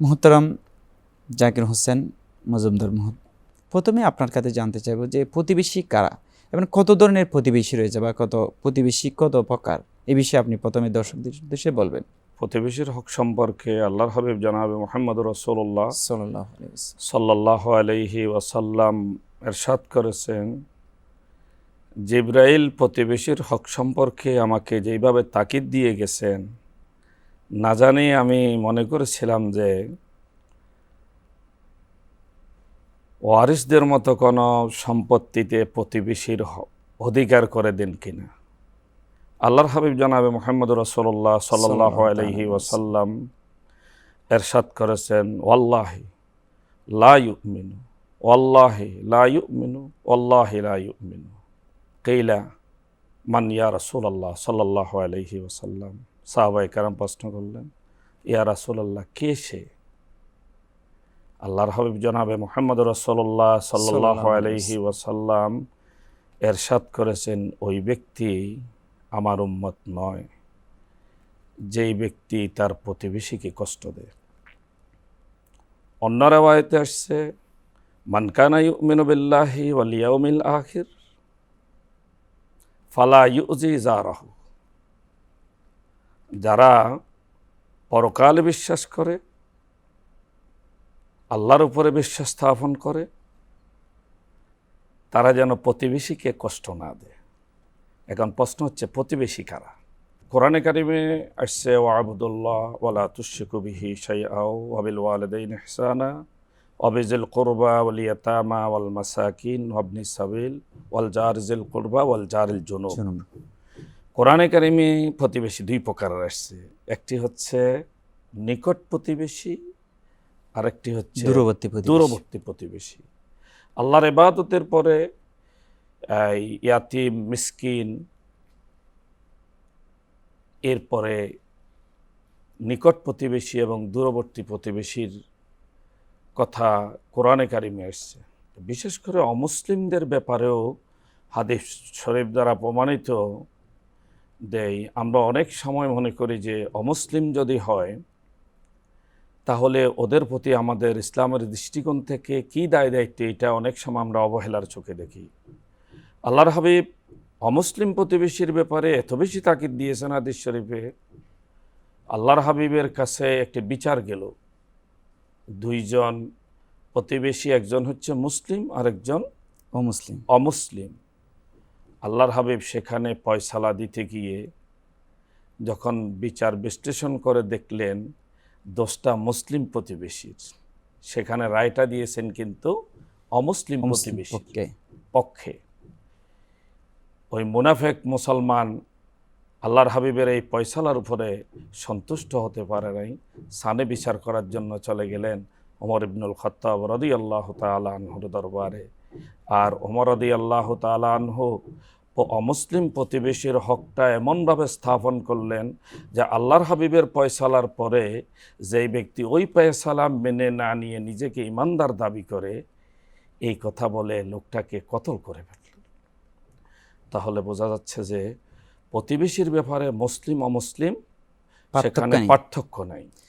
মোহতারাম জাকির হোসেন মজুমদার মহত প্রথমে আপনার কাছে জানতে চাইব যে প্রতিবেশী কারা এবং কত ধরনের প্রতিবেশী রয়েছে বা কত প্রতিবেশী কত প্রকার? এ বিষয়ে আপনি প্রথমে দর্শকদের উদ্দেশ্যে বলবেন। প্রতিবেশীর হক সম্পর্কে আল্লাহর হাবিব জানাবে মোহাম্মদ রসোল্লাহ সাল্লাহ আলাইহি ওয়াসাল্লাম। সাল্লাহ আলহি ওয়াসাল্লাম এরশাদ করেছেন জিব্রাইল প্রতিবেশীর হক সম্পর্কে আমাকে যেইভাবে তাকিদ দিয়ে গেছেন না জানি আমি মনে করেছিলাম যে ওয়ারিসদের মতো কোনো সম্পত্তিতে প্রতিবেশীর অধিকার করে দেন কিনা। আল্লাহর হাবিব জানাবে মোহাম্মদ রসোল্লাহ সাল্লাহ আলহি আলাইহি ওয়াসাল্লাম এরশাদ করেছেন ওয়াল্লাহি লা ইউমিনু ওয়াল্লাহি লা ইউমিনু ওয়াল্লাহি লা ইউমিনু। কেইলা মান ইয়া রাসূলুল্লাহ সাল্লাল্লাহু আলাইহি ওয়াসাল্লাম। সাহাবায়ে কারাম প্রশ্ন করলেন ইয়া রাসূলুল্লাহ কে সে? আল্লাহর হাবিব জনাবে মুহাম্মদ রাসূলুল্লাহ সাল্লাল্লাহু সাল্লাল্লাহু আলাইহি ওয়াসাল্লাম এরশাদ করেছেন ওই ব্যক্তি আমার উম্মত নয়। যেই ব্যক্তি তার প্রতিবেশীকে কষ্ট দেয়। অন্য রেওয়ায়তে আসছে মানকানা ইউমিনু বিল্লাহি ওয়াল ইয়াউমিল আখির ফালা ইউজি জারাহু। যারা পরকালে বিশ্বাস করে, আল্লাহর উপরে বিশ্বাস স্থাপন করে, তারা যেন প্রতিবেশীকে কষ্ট না দেয়। এখন প্রশ্ন হচ্ছে, প্রতিবেশী কারা? কোরআনে কারিমে আসছে ও আবুদুল্লাহ ওয়ালা তুশিকুবিহি শাইআও ওয়াবিল ওয়ালিদাইন ইহসানা। ওয়াবিজিল কুরবা ওয়াল ইয়াতামা ওয়াল মাসাকিন ওয়াবনি সাবিল ওয়াল জারিজিল কুরবা ওয়াল জারিল জুনুব। কোরআনে কারিমে প্রতিবেশী দুই প্রকারের আসছে। একটি হচ্ছে নিকট প্রতিবেশী আরেকটি হচ্ছে দূরবর্তী প্রতিবেশী। দূরবর্তী প্রতিবেশী। আল্লাহর ইবাদতের পরে এই ইয়াতিম মিসকিন এরপরে নিকট প্রতিবেশী এবং দূরবর্তী প্রতিবেশীর কথা কোরআনে কারিমে আসছে। বিশেষ করে অমুসলিমদের ব্যাপারেও হাদিস শরীফ দ্বারা প্রমাণিত দেই আমরা অনেক সময় মনে করি যে অমুসলিম যদি হয়, তাহলে ওদের প্রতি আমাদের ইসলামের দৃষ্টিকোণ থেকে কি দায় দায়িত্ব, এটা অনেক সময় আমরা অবহেলার চোখে দেখি। আল্লাহর হাবিব অমুসলিম প্রতিবেশীর ব্যাপারে এত বেশি তাকিদ দিয়েছেন হাদিস শরীফে। আল্লাহর হাবিবের কাছে একটি বিচার গেল। দুইজন প্রতিবেশী একজন হচ্ছে মুসলিম আর একজন ও মুসলিম অমুসলিম। আল্লাহর হাবিব সেখানে পয়সালা দিতে গিয়ে যখন বিচার বিশ্লেষণ করে দেখলেন দোষটা মুসলিম প্রতিবেশীর। সেখানে রায়টা দিয়েছেন কিন্তু অমুসলিম মুসলিম প্রতিবেশী পক্ষে। ওই মুনাফেক মুসলমান আল্লাহর হাবিবের এই পয়সালার উপরে সন্তুষ্ট হতে পারে নাই, সানে বিচার করার জন্য চলে গেলেন ওমর ইবনুল খত্তাব রদি আল্লাহ তালা আনহুর দরবারে। আর ওমর রদি আল্লাহ তালা আনহু ও অমুসলিম প্রতিবেশীর হকটা এমনভাবে স্থাপন করলেন যে আল্লাহর হাবিবের পয়সালার পরে যেই ব্যক্তি ওই পয়সালা মেনে না নিয়ে নিজেকে ইমানদার দাবি করে, এই কথা বলে লোকটাকে কতল করে ফেলল তাহলে বোঝা যাচ্ছে যে প্রতিবেশীর ব্যাপারে মুসলিম অমুসলিম পার্থক্য সেখানে। পার্থক্য নাই